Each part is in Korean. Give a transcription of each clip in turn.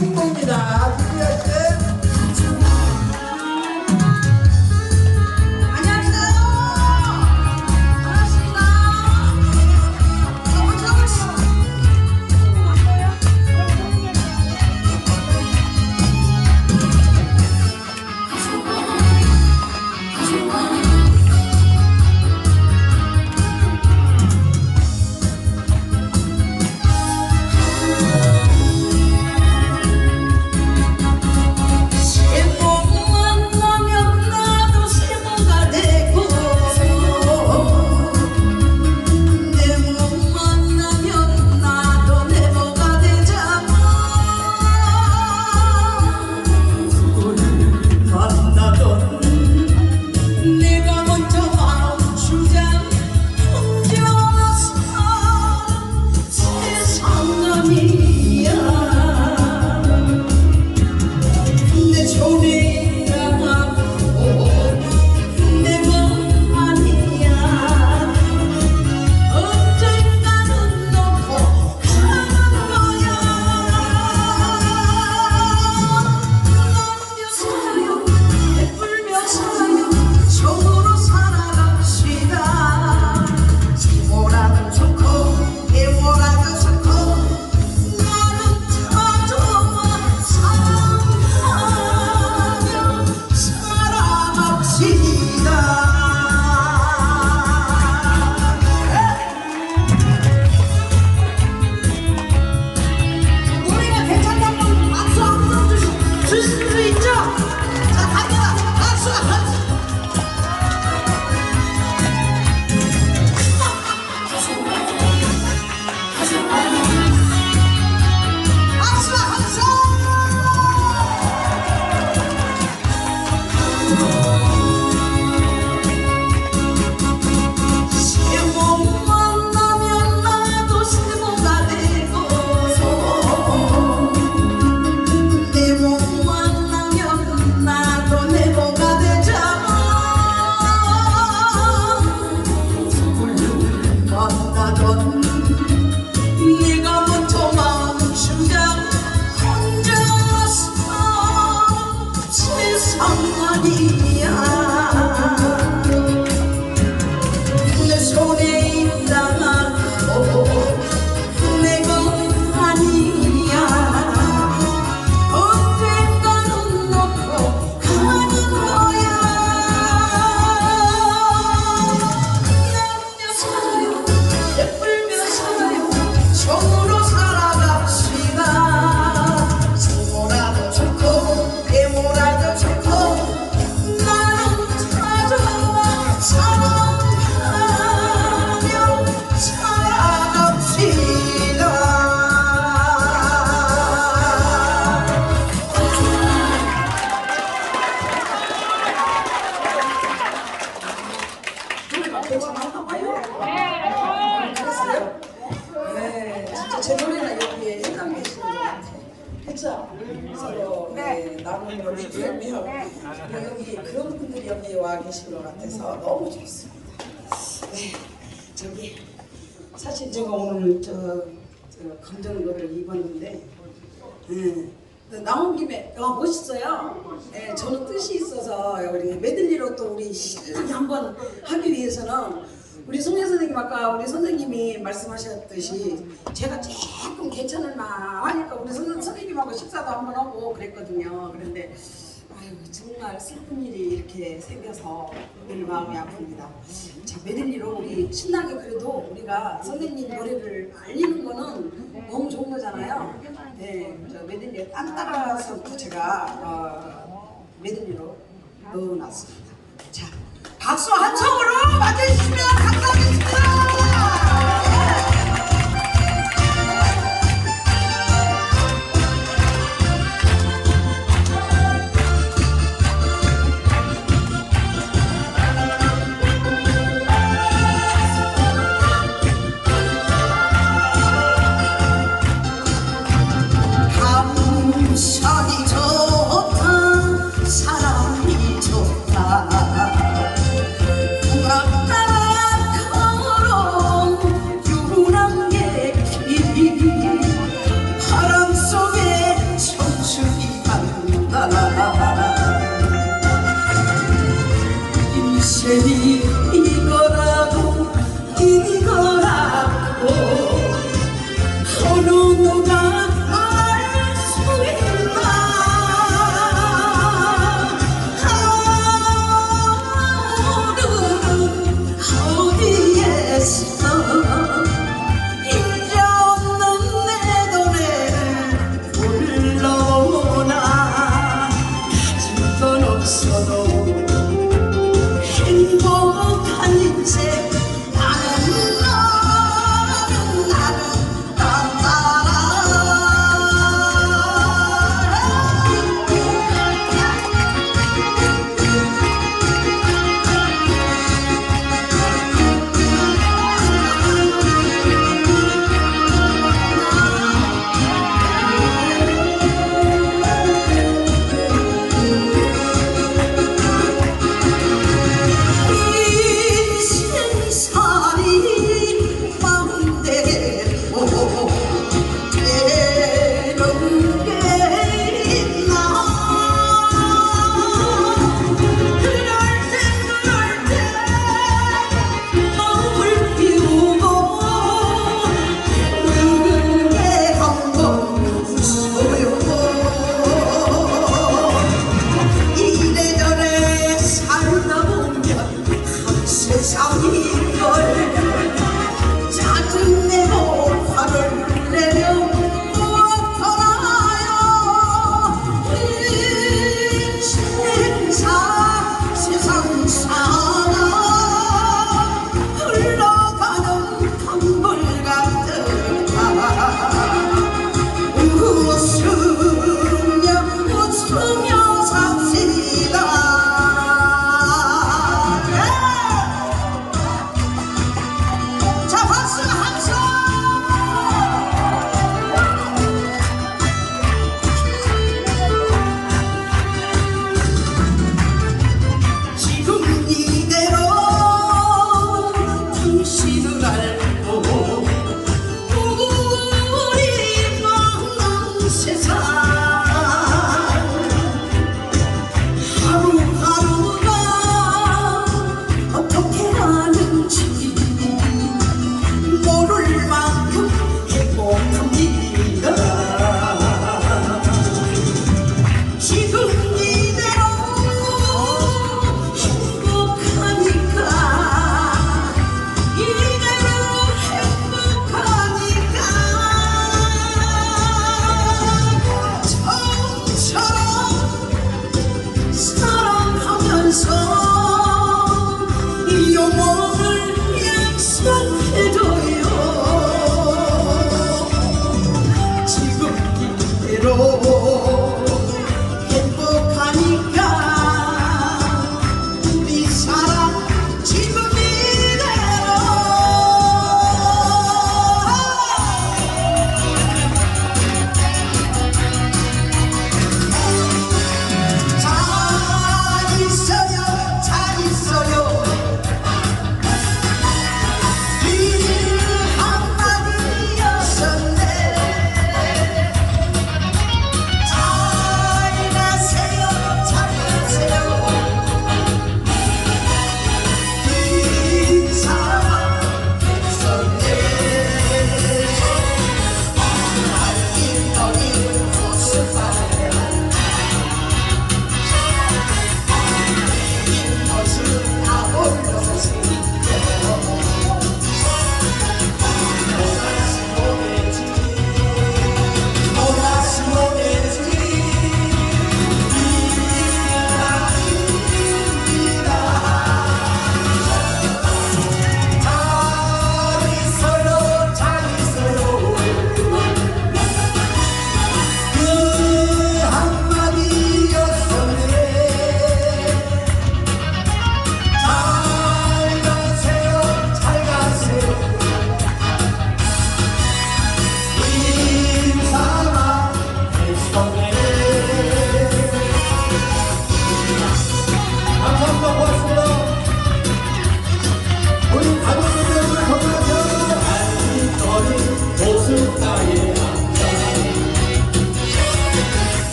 승부입니다. 준비하세 네, 나누는 걸 들으며 여기 그런 분들이 여기 와 계신 것 같아서 너무 좋습니다. 네, 저기 사실 제가 오늘 저, 저 검정 거를 입었는데 네. 나온 김에 어, 멋있어요. 예, 저는 뜻이 있어서 우리 메들리로 또 우리 한번 하기 위해서는 우리 송혜 선생님 아까 우리 선생님이 말씀하셨듯이 제가 조금 괜찮을 만 하니까 우리 선, 선생님하고 식사도 한번 하고 그랬거든요. 그런데 아유 정말 슬픈 일이 이렇게 생겨서 늘 마음이 아픕니다. 자 메들리로 우리 신나게 그래도 우리가 선생님 노래를 알리는 거는 너무 좋은 거잖아요. 네, 저 메들리에 딴 따라서 또 제가 어, 메들리로 넣어놨습니다. 자 박수 한 성으로 맞아주시면 감사하겠습니다. destino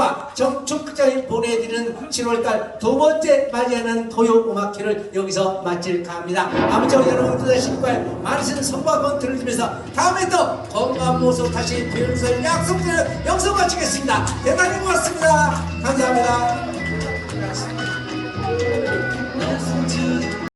수학 정축전에 보내드리는 7월달 두 번째 맞이하는 토요음악회를 여기서 마칠까 합니다. 아무쪼록 여러분들의 신과에 많은 성과권 들으면서 다음에 또 건강 모습 다시 변설 약속드려 영상 마치겠습니다. 대단히 고맙습니다. 감사합니다.